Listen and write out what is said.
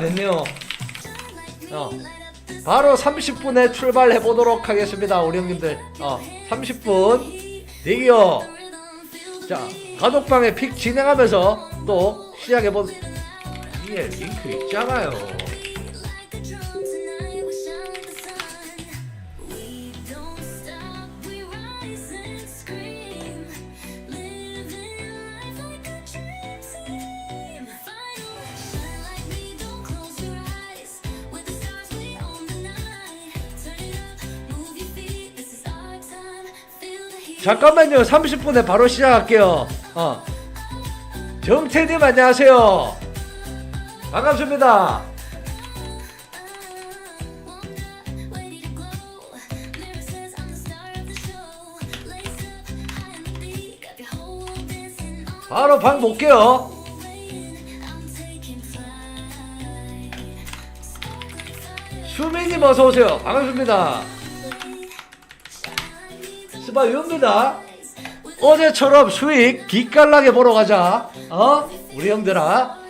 됐네요. 어. 바로 30분에 출발해 보도록 하겠습니다. 우리 형님들. 어, 30분 대기요. 자, 가족방에 픽 진행하면서 또 시작해 보. 위에 링크 있잖아요. 잠깐만요. 30분에 바로 시작할게요. 어. 정태님 안녕하세요. 반갑습니다. 바로 방 볼게요. 수민님 어서 오세요. 반갑습니다. 스바유입니다. 어제처럼 수익 기깔나게 보러 가자. 어? 우리 형들아.